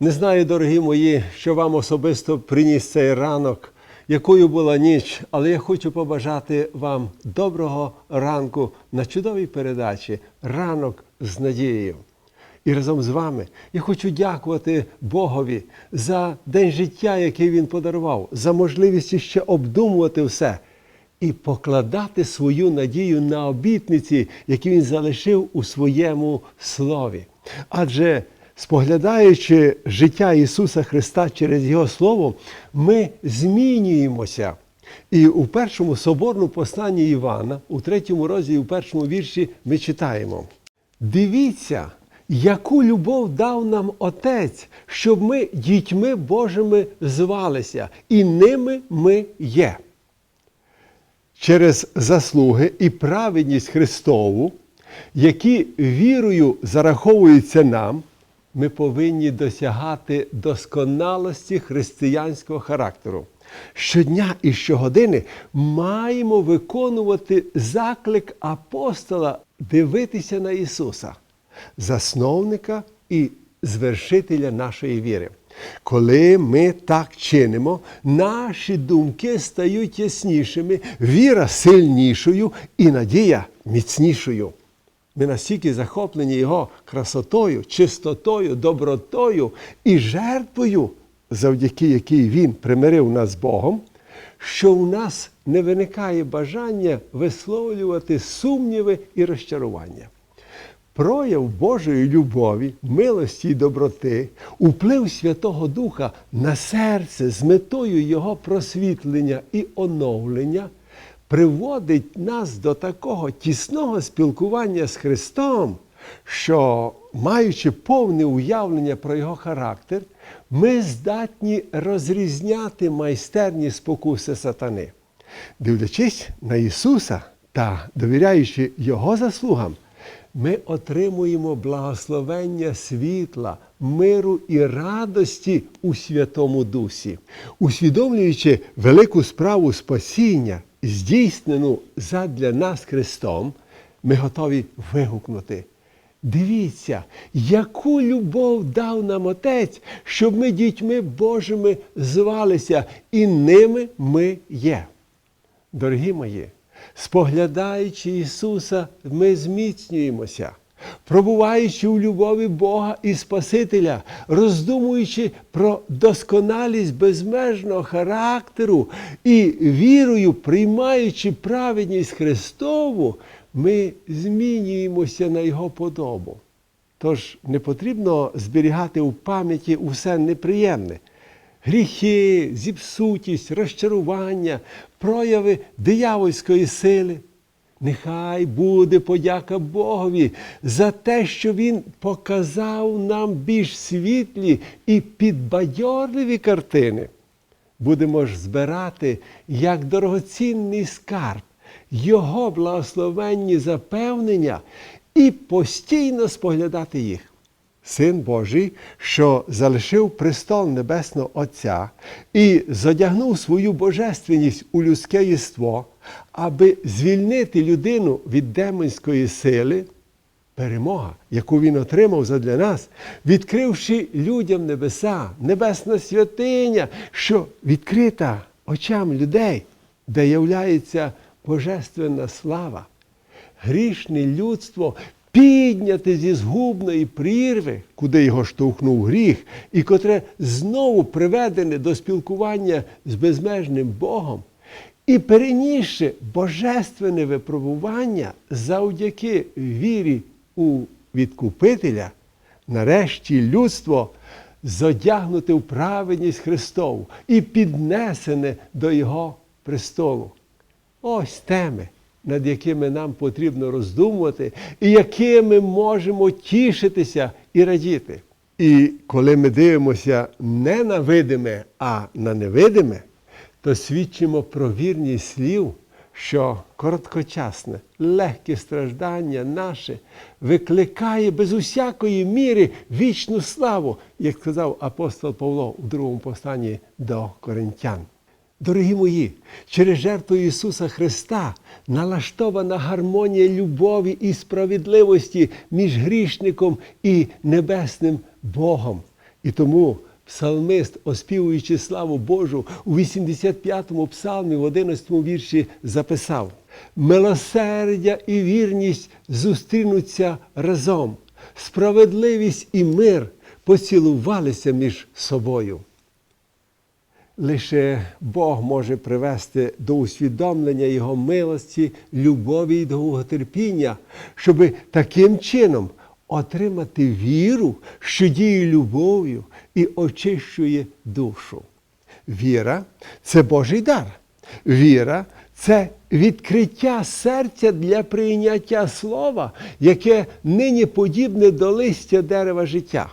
Не знаю, дорогі мої, що вам особисто приніс цей ранок, якою була ніч, але я хочу побажати вам доброго ранку на чудовій передачі Ранок з надією. І разом з вами я хочу дякувати Богові за день життя, який Він подарував, за можливість ще обдумувати все і покладати свою надію на обітниці, які він залишив у своєму слові. Адже споглядаючи життя Ісуса Христа через Його Слово, ми змінюємося. І у першому соборному посланні Івана, у третьому розділі, у першому вірші, ми читаємо: Дивіться, яку любов дав нам Отець, щоб ми дітьми Божими звалися, і ними ми є. Через заслуги і праведність Христову, які вірою зараховуються нам, ми повинні досягати досконалості християнського характеру. Щодня і щогодини маємо виконувати заклик апостола дивитися на Ісуса, засновника і звершителя нашої віри. Коли ми так чинимо, наші думки стають яснішими, віра сильнішою і надія міцнішою. Ми настільки захоплені Його красотою, чистотою, добротою і жертвою, завдяки якій Він примирив нас з Богом, що у нас не виникає бажання висловлювати сумніви і розчарування. Прояв Божої любові, милості і доброти, уплив Святого Духа на серце з метою Його просвітлення і оновлення приводить нас до такого тісного спілкування з Христом, що, маючи повне уявлення про Його характер, ми здатні розрізняти майстерні спокуси сатани. Дивлячись на Ісуса та довіряючи Його заслугам, ми отримуємо благословення світла, миру і радості у Святому Дусі, усвідомлюючи велику справу спасіння, здійснену задля нас Христом, ми готові вигукнути. Дивіться, яку любов дав нам Отець, щоб ми дітьми Божими звалися, і ними ми є. Дорогі мої, споглядаючи Ісуса, ми зміцнюємося, пробуваючи у любові Бога і Спасителя, роздумуючи про досконалість безмежного характеру і вірою, приймаючи праведність Христову, ми змінюємося на Його подобу. Тож не потрібно зберігати у пам'яті усе неприємне. Гріхи, зіпсутість, розчарування, прояви диявольської сили. Нехай буде подяка Богові за те, що Він показав нам більш світлі і підбадьорливі картини. Будемо ж збирати як дорогоцінний скарб, Його благословенні запевнення і постійно споглядати їх. Син Божий, що залишив престол Небесного Отця і задягнув свою божественність у людське єство, аби звільнити людину від демонської сили, перемога, яку він отримав задля нас, відкривши людям небеса, небесна святиня, що відкрита очам людей, де являється божественна слава. Грішне людство підняте зі згубної прірви, куди його штовхнув гріх, і котре знову приведене до спілкування з безмежним Богом, і перенісши божественне випробування завдяки вірі у відкупителя, нарешті людство зодягнуте в праведність Христову і піднесене до Його престолу. Ось теми, над якими нам потрібно роздумувати, і якими можемо тішитися і радіти. І коли ми дивимося не на видиме, а на невидиме, то свідчимо про вірність слів, що короткочасне, легке страждання наше викликає без усякої міри вічну славу, як сказав апостол Павло у другому посланні до коринтян. Дорогі мої, через жертву Ісуса Христа налаштована гармонія любові і справедливості між грішником і небесним Богом. І тому псалмист, оспівуючи славу Божу, у 85-му псалмі, в 11-му вірші записав: Милосердя і вірність зустрінуться разом, справедливість і мир поцілувалися між собою. Лише Бог може привести до усвідомлення Його милості, любові і довготерпіння, щоб таким чином отримати віру, що діє любов'ю і очищує душу. Віра це Божий дар. Віра це відкриття серця для прийняття слова, яке нині подібне до листя дерева життя.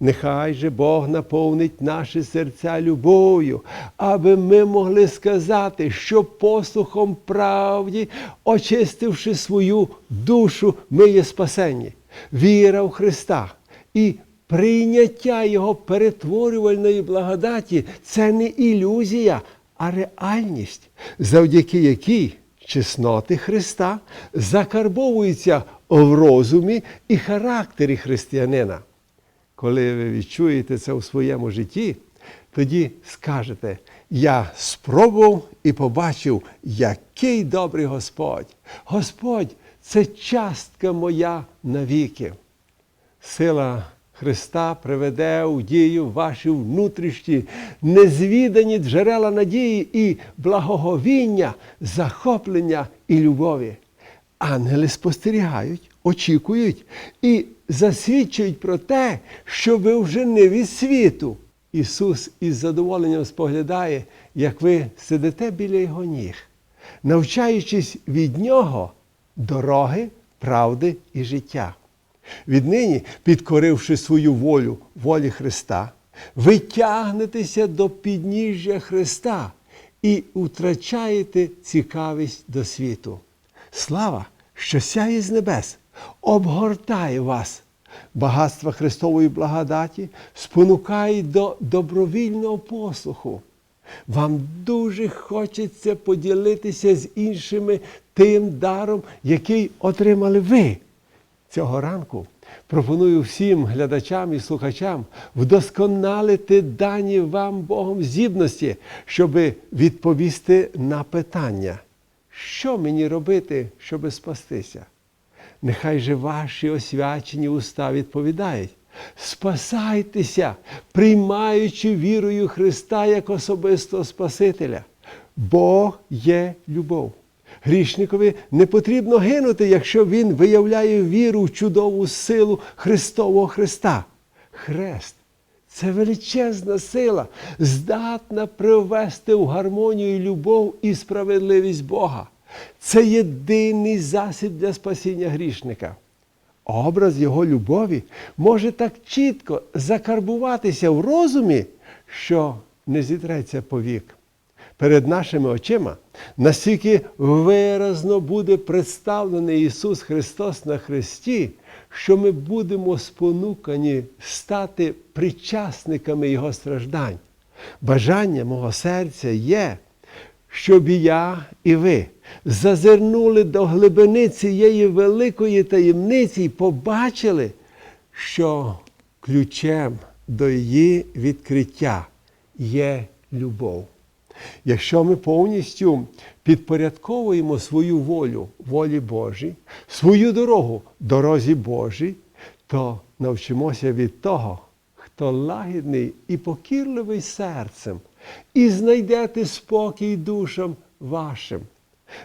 Нехай же Бог наповнить наші серця любов'ю, аби ми могли сказати, що послухом правді, очистивши свою душу, ми є спасені. Віра в Христа і прийняття Його перетворювальної благодаті це не ілюзія, а реальність, завдяки якій чесноти Христа закарбовуються в розумі і характері християнина. Коли ви відчуєте це у своєму житті, тоді скажете: Я спробував і побачив, який добрий Господь. Господь це частка моя навіки. Сила Христа приведе у дію ваші внутрішні, незвідані джерела надії і благоговіння, захоплення і любові. Ангели спостерігають, очікують і засвідчують про те, що ви вже не від світу. Ісус із задоволенням споглядає, як ви сидите біля Його ніг, навчаючись від Нього дороги, правди і життя. Віднині, підкоривши свою волю волі Христа, ви тягнетеся до підніжжя Христа і втрачаєте цікавість до світу. Слава, що сяє з небес, обгортає вас. Багатства Христової благодаті спонукають до добровільного послуху. Вам дуже хочеться поділитися з іншими тим даром, який отримали ви. Цього ранку пропоную всім глядачам і слухачам вдосконалити дані вам Богом здібності, щоб відповісти на питання, що мені робити, щоб спастися. Нехай же ваші освячені уста відповідають. Спасайтеся, приймаючи вірою Христа як особистого Спасителя. Бог є любов. Грішникові не потрібно гинути, якщо він виявляє віру в чудову силу Христового Христа. Хрест це величезна сила, здатна привести в гармонію любов і справедливість Бога. Це єдиний засіб для спасіння грішника. Образ Його любові може так чітко закарбуватися в розумі, що не зітреться повік. Перед нашими очима настільки виразно буде представлений Ісус Христос на Христі, що ми будемо спонукані стати причасниками Його страждань. Бажання мого серця є, щоб і я, і ви зазирнули до глибини цієї великої таємниці і побачили, що ключем до її відкриття є любов. Якщо ми повністю підпорядковуємо свою волю волі Божій, свою дорогу дорозі Божій, то навчимося від того, хто лагідний і покірливий серцем, і знайдете спокій душам вашим.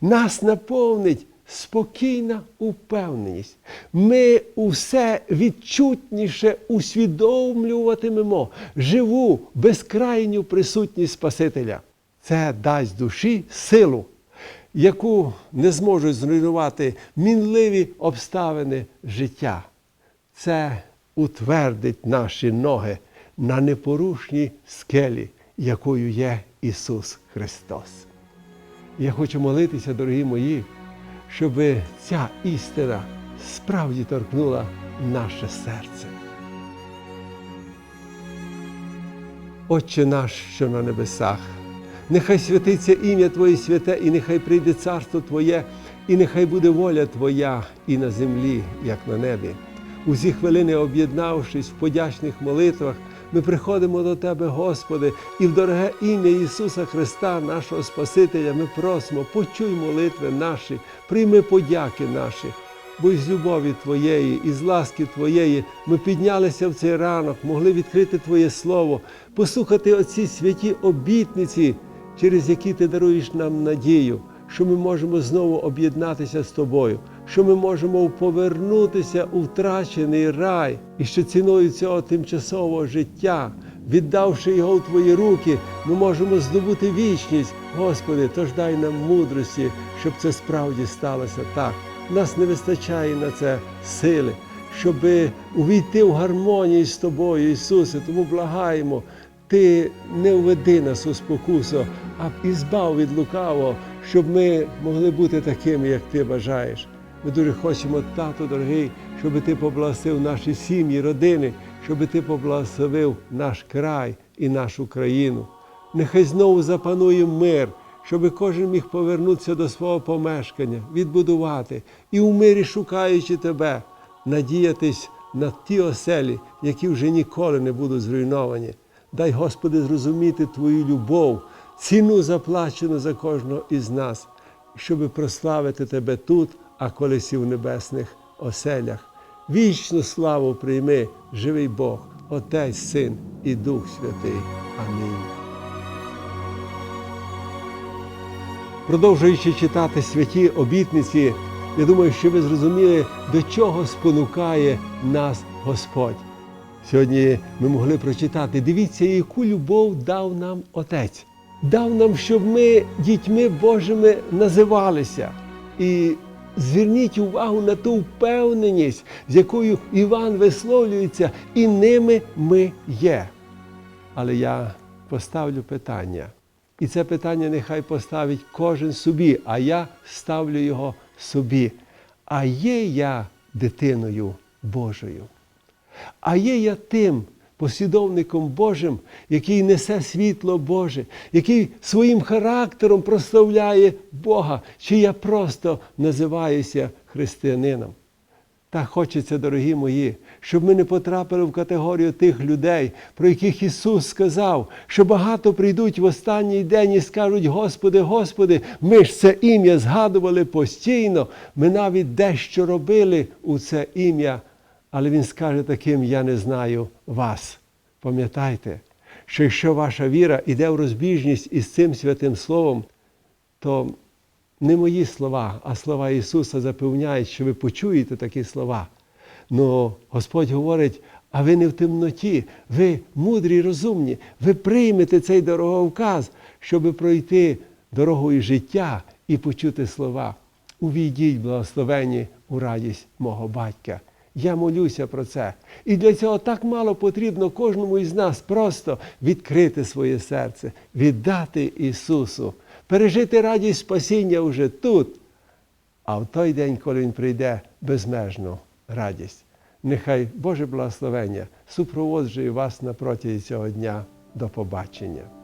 Нас наповнить спокійна упевненість. Ми усе відчутніше усвідомлюватимемо живу безкрайню присутність Спасителя. Це дасть душі силу, яку не зможуть зруйнувати мінливі обставини життя. Це утвердить наші ноги на непорушній скелі, якою є Ісус Христос. Я хочу молитися, дорогі мої, щоб ця істина справді торкнула наше серце. Отче наш, що на небесах, нехай святиться ім'я Твоє святе, і нехай прийде царство Твоє, і нехай буде воля Твоя і на землі, як на небі. Усі хвилини, об'єднавшись в подячних молитвах, Ми приходимо до Тебе, Господи, і в дороге ім'я Ісуса Христа, нашого Спасителя, ми просимо, почуй молитви наші, прийми подяки наші. Бо із любові Твоєї, із ласки Твоєї ми піднялися в цей ранок, могли відкрити Твоє Слово, послухати оці святі обітниці, через які Ти даруєш нам надію, що ми можемо знову об'єднатися з Тобою, що ми можемо повернутися у втрачений рай, і що ціною цього тимчасового життя, віддавши його в Твої руки, ми можемо здобути вічність. Господи, тож дай нам мудрості, щоб це справді сталося так. Нас не вистачає на це сили, щоб увійти в гармонію з Тобою, Ісусе. Тому благаємо, Ти не введи нас у спокусу, а ізбав від лукавого, щоб ми могли бути такими, як Ти бажаєш. Ми дуже хочемо, тату дорогий, щоб ти поблагословив наші сім'ї, родини, щоб ти поблагословив наш край і нашу країну. Нехай знову запанує мир, щоб кожен міг повернутися до свого помешкання, відбудувати і у мирі, шукаючи тебе, надіятись на ті оселі, які вже ніколи не будуть зруйновані. Дай, Господи, зрозуміти Твою любов, ціну заплачену за кожного із нас, щоб прославити Тебе тут, а колись і в небесних оселях. Вічну славу прийми, живий Бог, Отець, Син і Дух Святий. Амінь. Продовжуючи читати святі обітниці, я думаю, що ви зрозуміли, до чого спонукає нас Господь. Сьогодні ми могли прочитати, дивіться, яку любов дав нам Отець. Дав нам, щоб ми дітьми Божими називалися. І зверніть увагу на ту впевненість, з якою Іван висловлюється, і ними ми є. Але я поставлю питання. І це питання нехай поставить кожен собі, а я ставлю його собі. А є я дитиною Божою? А є я тим послідовником Божим, який несе світло Боже, який своїм характером прославляє Бога, чи я просто називаюся християнином? Так хочеться, дорогі мої, щоб ми не потрапили в категорію тих людей, про яких Ісус сказав, що багато прийдуть в останній день і скажуть: Господи, Господи, ми ж це ім'я згадували постійно, ми навіть дещо робили у це ім'я. Але Він скаже таким: Я не знаю вас. Пам'ятайте, що якщо ваша віра йде в розбіжність із цим святим Словом, то не мої слова, а слова Ісуса запевняють, що ви почуєте такі слова. Но Господь говорить, а ви не в темноті, ви мудрі, розумні, ви приймете цей дороговказ, щоб пройти дорогою життя і почути слова. Увійдіть, благословені у радість мого батька. Я молюся про це. І для цього так мало потрібно кожному із нас просто відкрити своє серце, віддати Ісусу, пережити радість спасіння вже тут, а в той день, коли Він прийде, безмежну радість. Нехай Боже благословення супроводжує вас на протязі цього дня. До побачення.